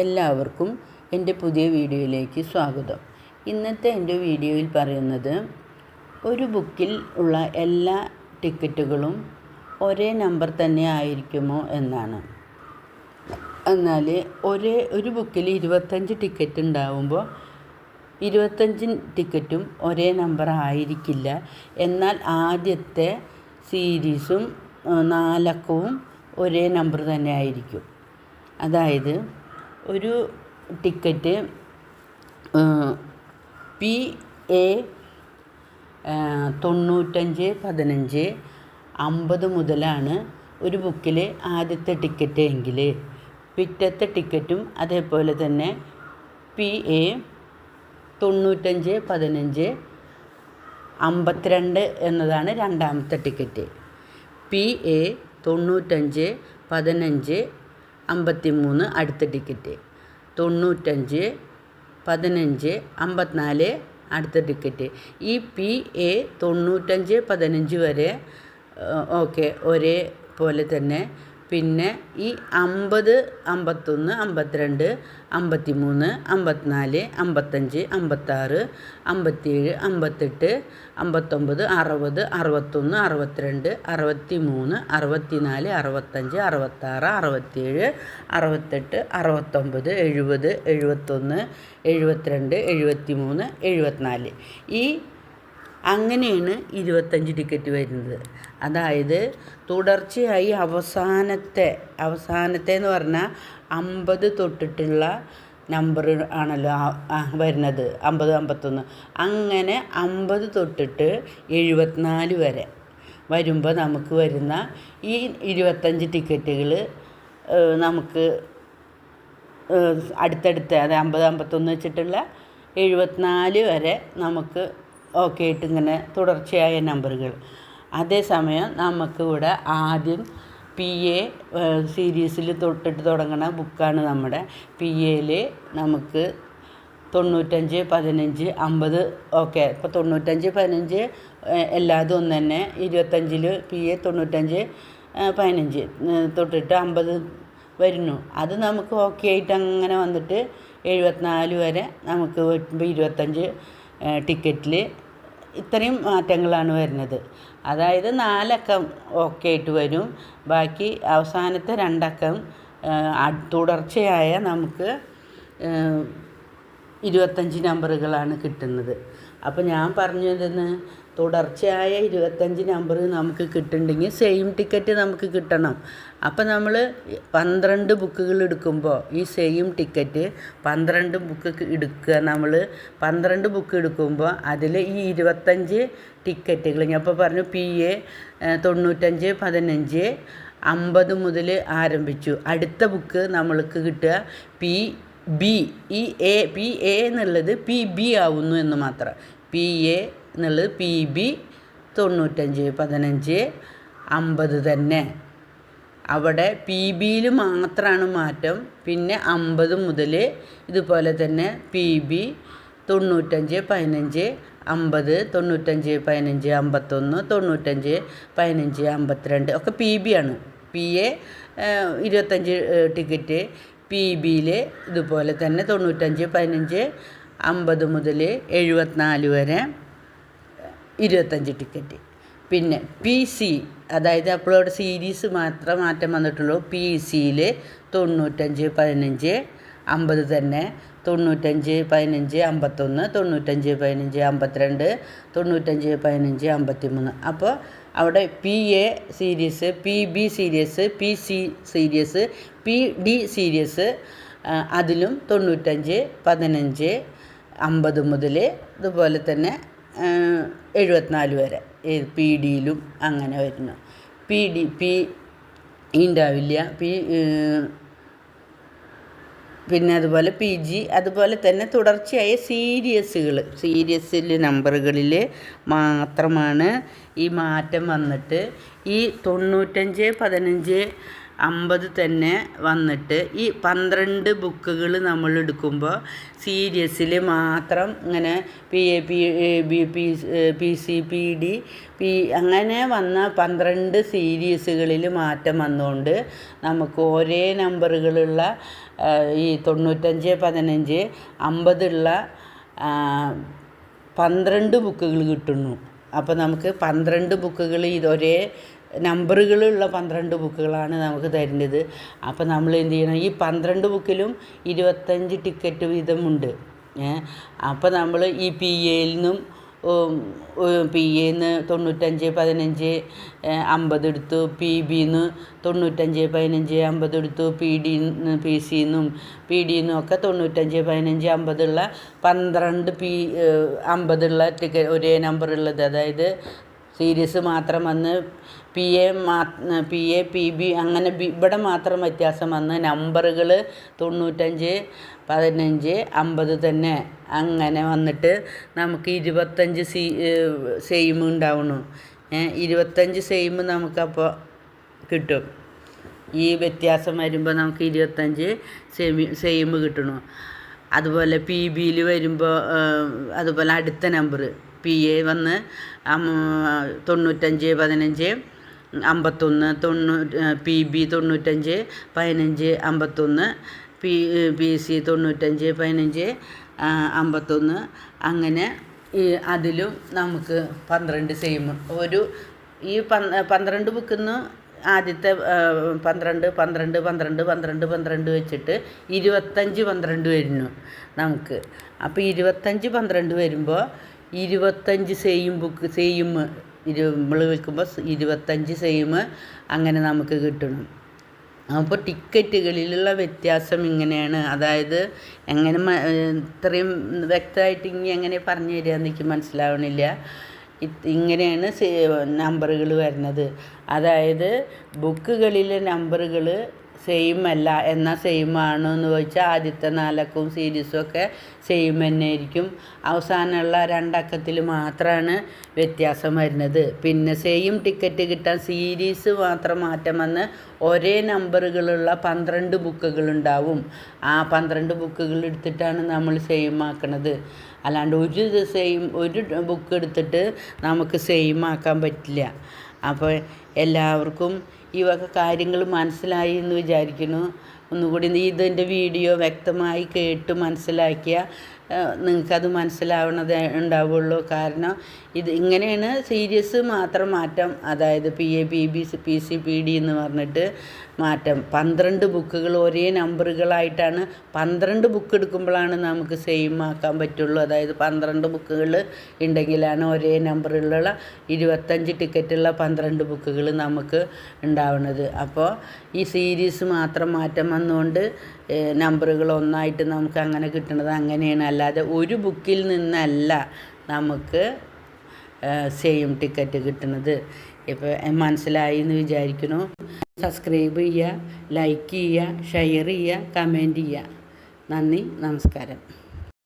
എല്ലാവർക്കും എന്റെ പുതിയ വീഡിയോയിലേക്ക് സ്വാഗതം. ഇന്നത്തെ എന്റെ വീഡിയോയിൽ പറയുന്നത് ഒരു ബുക്കിൽ ഉള്ള എല്ലാ ടിക്കറ്റുകളും ഒരേ നമ്പർ തന്നെ ആയിരിക്കുമോ എന്നാണ്. എന്നാൽ ഒരേ ഒരു ബുക്കിൽ ഇരുപത്തഞ്ച് ടിക്കറ്റ് ഉണ്ടാവുമ്പോൾ ഇരുപത്തഞ്ച് ടിക്കറ്റും ഒരേ നമ്പർ ആയിരിക്കില്ല. എന്നാൽ ആദ്യത്തെ സീരീസും നാലക്കവും ഒരേ നമ്പർ തന്നെ ആയിരിക്കും. അതായത് ഒരു ടിക്കറ്റ് പി എ തൊണ്ണൂറ്റഞ്ച് പതിനഞ്ച് അമ്പത് മുതലാണ് ഒരു ബുക്കിൽ ആദ്യത്തെ ടിക്കറ്റ് എങ്കിൽ. പിറ്റത്തെ ടിക്കറ്റും അതേപോലെ തന്നെ പി എ തൊണ്ണൂറ്റഞ്ച് പതിനഞ്ച് അമ്പത്തിരണ്ട് എന്നതാണ് രണ്ടാമത്തെ ടിക്കറ്റ്. പി എ തൊണ്ണൂറ്റഞ്ച് പതിനഞ്ച് അമ്പത്തി മൂന്ന് അടുത്ത ടിക്കറ്റ്. തൊണ്ണൂറ്റഞ്ച് പതിനഞ്ച് അമ്പത്തിനാല് അടുത്ത ടിക്കറ്റ്. ഈ പി എ തൊണ്ണൂറ്റഞ്ച് പതിനഞ്ച് വരെ ഓക്കെ ഒരേ പോലെ തന്നെ പിന്നെ ഈ അമ്പത് അമ്പത്തൊന്ന് അമ്പത്തിരണ്ട് അമ്പത്തി മൂന്ന് അമ്പത്തിനാല് അമ്പത്തഞ്ച് അമ്പത്താറ് അമ്പത്തേഴ് അമ്പത്തെട്ട് അമ്പത്തൊമ്പത് അറുപത് അറുപത്തൊന്ന് അറുപത്തിരണ്ട് അറുപത്തി മൂന്ന് അറുപത്തിനാല് അറുപത്തഞ്ച് അറുപത്താറ് അറുപത്തേഴ് അറുപത്തെട്ട് അറുപത്തൊമ്പത് എഴുപത് എഴുപത്തൊന്ന് എഴുപത്തിരണ്ട് എഴുപത്തി മൂന്ന് എഴുപത്തിനാല്. ഈ അങ്ങനെയാണ് ഇരുപത്തഞ്ച് ടിക്കറ്റ് വരുന്നത്. അതായത് തുടർച്ചയായി അവസാനത്തെ അവസാനത്തെ എന്ന് പറഞ്ഞാൽ അമ്പത് തൊട്ടിട്ടുള്ള നമ്പർ ആണല്ലോ വരുന്നത്. അമ്പത് അമ്പത്തൊന്ന്. അങ്ങനെ അമ്പത് തൊട്ടിട്ട് എഴുപത്തിനാല് വരെ വരുമ്പോൾ നമുക്ക് വരുന്ന ഈ ഇരുപത്തഞ്ച് ടിക്കറ്റുകൾ നമുക്ക് അടുത്തടുത്ത് അത് അമ്പത് അമ്പത്തൊന്ന് വെച്ചിട്ടുള്ള എഴുപത്തിനാല് വരെ നമുക്ക് ഓക്കെ ആയിട്ട് ഇങ്ങനെ തുടർച്ചയായ നമ്പറുകൾ. അതേസമയം നമുക്ക് ഇവിടെ ആദ്യം പി എ സീരീസിൽ തൊട്ടിട്ട് തുടങ്ങുന്ന ബുക്കാണ് നമ്മുടെ. പി എയിൽ നമുക്ക് തൊണ്ണൂറ്റഞ്ച് പതിനഞ്ച് അമ്പത് ഓക്കെ ഇപ്പോൾ തൊണ്ണൂറ്റഞ്ച് പതിനഞ്ച് എല്ലാതും ഒന്ന് തന്നെ ഇരുപത്തഞ്ചിൽ പി എ തൊണ്ണൂറ്റഞ്ച് പതിനഞ്ച് തൊട്ടിട്ട് അമ്പത് വരുന്നു. അത് നമുക്ക് ഓക്കെ ആയിട്ട് അങ്ങനെ വന്നിട്ട് എഴുപത്തിനാല് വരെ നമുക്ക് ഇരുപത്തഞ്ച് ടിക്കറ്റിൽ ഇത്രയും മാറ്റങ്ങളാണ് വരുന്നത്. അതായത് നാലക്കം ഓക്കെ ആയിട്ട് വരും. ബാക്കി അവസാനത്തെ രണ്ടക്കം തുടർച്ചയായ നമുക്ക് ഇരുപത്തഞ്ച് നമ്പറുകളാണ് കിട്ടുന്നത്. അപ്പോൾ ഞാൻ പറഞ്ഞു എന്തെന്ന്? തുടർച്ചയായ ഇരുപത്തഞ്ച് നമ്പർ നമുക്ക് കിട്ടുന്നുണ്ടെങ്കിൽ സെയിം ടിക്കറ്റ് നമുക്ക് കിട്ടണം. അപ്പോൾ നമ്മൾ പന്ത്രണ്ട് ബുക്കുകൾ എടുക്കുമ്പോൾ ഈ സെയിം ടിക്കറ്റ് പന്ത്രണ്ട് ബുക്ക് എടുക്കുക. നമ്മൾ പന്ത്രണ്ട് ബുക്ക് എടുക്കുമ്പോൾ അതിൽ ഈ ഇരുപത്തഞ്ച് ടിക്കറ്റുകൾ ഞാൻ ഇപ്പോൾ പറഞ്ഞു പി എ തൊണ്ണൂറ്റഞ്ച് പതിനഞ്ച് അമ്പത് മുതൽ ആരംഭിച്ചു. അടുത്ത ബുക്ക് നമ്മൾക്ക് കിട്ടുക പി ബി ഈ എ പി എ എന്നുള്ളത് പി ബി ആവുന്നു എന്ന് മാത്രം. പി എ എന്നുള്ളത് പി ബി തൊണ്ണൂറ്റഞ്ച് പതിനഞ്ച് അമ്പത് തന്നെ. അവിടെ പി ബിയിൽ മാത്രമാണ് മാറ്റം. പിന്നെ അമ്പത് മുതൽ ഇതുപോലെ തന്നെ പി ബി തൊണ്ണൂറ്റഞ്ച് പതിനഞ്ച് അമ്പത് തൊണ്ണൂറ്റഞ്ച് പതിനഞ്ച് അമ്പത്തൊന്ന് തൊണ്ണൂറ്റഞ്ച് പതിനഞ്ച് അമ്പത്തിരണ്ട് ഒക്കെ പി ബി ആണ്. പി എ ഇരുപത്തഞ്ച് ടിക്കറ്റ്. പി ബിയിൽ ഇതുപോലെ തന്നെ തൊണ്ണൂറ്റഞ്ച് പതിനഞ്ച് അമ്പത് മുതൽ എഴുപത്തിനാല് വരെ ഇരുപത്തഞ്ച് ടിക്കറ്റ് പിന്നെ പി സി അതായത് അപ്പോഴവിടെ സീരീസ് മാത്രം മാറ്റം വന്നിട്ടുള്ളൂ. പി സിയിൽ തൊണ്ണൂറ്റഞ്ച് പതിനഞ്ച് അമ്പത് തന്നെ. തൊണ്ണൂറ്റഞ്ച് പതിനഞ്ച് അമ്പത്തൊന്ന് തൊണ്ണൂറ്റഞ്ച് പതിനഞ്ച് അമ്പത്തിരണ്ട് തൊണ്ണൂറ്റഞ്ച് പതിനഞ്ച് അമ്പത്തി മൂന്ന് അപ്പോൾ അവിടെ P A series P B series P C series P D series അതിലും തൊണ്ണൂറ്റഞ്ച് പതിനഞ്ച് അമ്പത് മുതൽ ഇതുപോലെ തന്നെ എഴുപത്തിനാല് വരെ. പി ഡിയിലും അങ്ങനെ വരുന്നു. പി ഡി പി ഉണ്ടാവില്ല പി പിന്നെ അതുപോലെ പി ജി അതുപോലെ തന്നെ തുടർച്ചയായ സീരിയസുകൾ സീരിയസിൽ നമ്പറുകളിൽ മാത്രമാണ് ഈ മാറ്റം വന്നിട്ട് ഈ തൊണ്ണൂറ്റഞ്ച് പതിനഞ്ച് അമ്പത് തന്നെ വന്നിട്ട് ഈ പന്ത്രണ്ട് ബുക്കുകൾ നമ്മൾ എടുക്കുമ്പോൾ സീരിയസിൽ മാത്രം ഇങ്ങനെ P A P B P P C P D P അങ്ങനെ വന്ന പന്ത്രണ്ട് സീരീസുകളിൽ മാറ്റം വന്നുകൊണ്ട് നമുക്ക് ഒരേ നമ്പറുകളുള്ള ഈ തൊണ്ണൂറ്റഞ്ച് പതിനഞ്ച് അമ്പതുള്ള പന്ത്രണ്ട് ബുക്കുകൾ കിട്ടുന്നു. അപ്പോൾ നമുക്ക് പന്ത്രണ്ട് ബുക്കുകൾ ഇതൊരേ നമ്പറുകളുള്ള പന്ത്രണ്ട് ബുക്കുകളാണ് നമുക്ക് തരുന്നത്. അപ്പോൾ നമ്മൾ എന്ത് ചെയ്യണം? ഈ പന്ത്രണ്ട് ബുക്കിലും ഇരുപത്തഞ്ച് ടിക്കറ്റ് വീതമുണ്ട്. അപ്പോൾ നമ്മൾ ഈ പി എയിൽ നിന്നും പി എന്ന് തൊണ്ണൂറ്റഞ്ച് പതിനഞ്ച് അമ്പത് എടുത്തു. പി ബിന്ന് തൊണ്ണൂറ്റഞ്ച് പതിനഞ്ച് അമ്പത് എടുത്തു. പി ഡിന്ന് പി സിന്നും പി ഡിന്നും ഒക്കെ തൊണ്ണൂറ്റഞ്ച് പതിനഞ്ച് അമ്പതുള്ള പന്ത്രണ്ട് പി അമ്പതുള്ള ടിക്കറ്റ് ഒരേ നമ്പറുള്ളത് അതായത് സീരീസ് മാത്രം വന്ന് P A P A P B അങ്ങനെ ബി ഇവിടെ മാത്രം വ്യത്യാസം വന്ന് നമ്പറുകൾ തൊണ്ണൂറ്റഞ്ച് പതിനഞ്ച് അമ്പത് തന്നെ അങ്ങനെ വന്നിട്ട് നമുക്ക് ഇരുപത്തഞ്ച് സീ സെയിം ഉണ്ടാവണു ഇരുപത്തഞ്ച് സെയിം നമുക്കപ്പോൾ കിട്ടും. ഈ വ്യത്യാസം വരുമ്പോൾ നമുക്ക് ഇരുപത്തഞ്ച് സെമി സെയിം കിട്ടണു. അതുപോലെ പി ബിയിൽ വരുമ്പോൾ അതുപോലെ അടുത്ത നമ്പർ പി എ വന്ന് തൊണ്ണൂറ്റഞ്ച് പതിനഞ്ച് അമ്പത്തൊന്ന് തൊണ്ണൂ പി ബി തൊണ്ണൂറ്റഞ്ച് പതിനഞ്ച് അമ്പത്തൊന്ന് പി പി സി തൊണ്ണൂറ്റഞ്ച് പതിനഞ്ച് അമ്പത്തൊന്ന്. അങ്ങനെ ഈ അതിലും നമുക്ക് പന്ത്രണ്ട് സെയിം ഒരു ഈ പന്ത് പന്ത്രണ്ട് ബുക്കിൽ നിന്ന് ആദ്യത്തെ പന്ത്രണ്ട് പന്ത്രണ്ട് പന്ത്രണ്ട് പന്ത്രണ്ട് പന്ത്രണ്ട് വെച്ചിട്ട് ഇരുപത്തഞ്ച് പന്ത്രണ്ട് വരുന്നു നമുക്ക്. അപ്പോൾ ഇരുപത്തഞ്ച് പന്ത്രണ്ട് വരുമ്പോൾ ഇരുപത്തഞ്ച് സെയിം ബുക്ക് സെയിം ഇരു നമ്മൾ വിൽക്കുമ്പോൾ ഇരുപത്തഞ്ച് സെയിം അങ്ങനെ നമുക്ക് കിട്ടണം. അപ്പോൾ ടിക്കറ്റുകളിലുള്ള വ്യത്യാസം ഇങ്ങനെയാണ്. അതായത് എങ്ങനെ ഇത്രയും വ്യക്തമായിട്ട് ഇനി എങ്ങനെ പറഞ്ഞു തരിക എനിക്ക് മനസ്സിലാവണില്ല. ഇങ്ങനെയാണ് നമ്പറുകൾ വരുന്നത്. അതായത് ബുക്കുകളിലെ നമ്പറുകൾ സെയിം അല്ല എന്നാൽ സെയിം ആണോ എന്ന് ചോദിച്ചാൽ ആദ്യത്തെ നാലക്കവും സീരീസും ഒക്കെ സെയിം തന്നെ ആയിരിക്കും അവസാനമുള്ള രണ്ടക്കത്തിൽ മാത്രമാണ് വ്യത്യാസം വരുന്നത്. പിന്നെ സെയിം ടിക്കറ്റ് കിട്ടാൻ സീരീസ് മാത്രം മാറ്റം വന്ന് ഒരേ നമ്പറുകളുള്ള പന്ത്രണ്ട് ബുക്കുകൾ ഉണ്ടാവും ആ പന്ത്രണ്ട് ബുക്കുകൾ എടുത്തിട്ടാണ് നമ്മൾ സെയിം ആക്കണത് അല്ലാണ്ട് ഒരു സെയിം ഒരു ബുക്ക് എടുത്തിട്ട് നമുക്ക് സെയിം ആക്കാൻ പറ്റില്ല. അപ്പോൾ എല്ലാവർക്കും ഈ വക കാര്യങ്ങൾ മനസ്സിലായി എന്ന് വിചാരിക്കുന്നു. ഒന്നുകൂടി ഇതിന്റെ വീഡിയോ വ്യക്തമായി കേട്ട് മനസ്സിലാക്കിയാൽ നിങ്ങൾക്കത് മനസ്സിലാവണത് ഉണ്ടാവുള്ളൂ. കാരണം ഇത് ഇങ്ങനെയാണ് സീരിയസ് മാത്രം മാറ്റം അതായത് P A P B P C P D എന്ന് പറഞ്ഞിട്ട് മാറ്റം. പന്ത്രണ്ട് ബുക്കുകൾ ഒരേ നമ്പറുകളായിട്ടാണ് പന്ത്രണ്ട് ബുക്ക് എടുക്കുമ്പോഴാണ് നമുക്ക് സെയിം ആക്കാൻ പറ്റുള്ളൂ. അതായത് പന്ത്രണ്ട് ബുക്കുകൾ ഉണ്ടെങ്കിലാണ് ഒരേ നമ്പറിലുള്ള ഇരുപത്തഞ്ച് ടിക്കറ്റുള്ള പന്ത്രണ്ട് ബുക്കുകൾ നമുക്ക് ഉണ്ടാവുന്നത്. അപ്പോൾ ഈ സീരീസ് മാത്രം മാറ്റം വന്നുകൊണ്ട് നമ്പറുകൾ ഒന്നായിട്ട് നമുക്ക് അങ്ങനെ കിട്ടുന്നത് അങ്ങനെയാണ്. അല്ലാതെ ഒരു ബുക്കിൽ നിന്നല്ല നമുക്ക് സെയിം ടിക്കറ്റ് കിട്ടുന്നത്. ഇപ്പോൾ മനസ്സിലായി എന്ന് വിചാരിക്കുന്നു. സബ്സ്ക്രൈബ് ചെയ്യുക ലൈക്ക് ചെയ്യുക ഷെയർ ചെയ്യുക കമന്റ് ചെയ്യുക. നന്ദി നമസ്കാരം.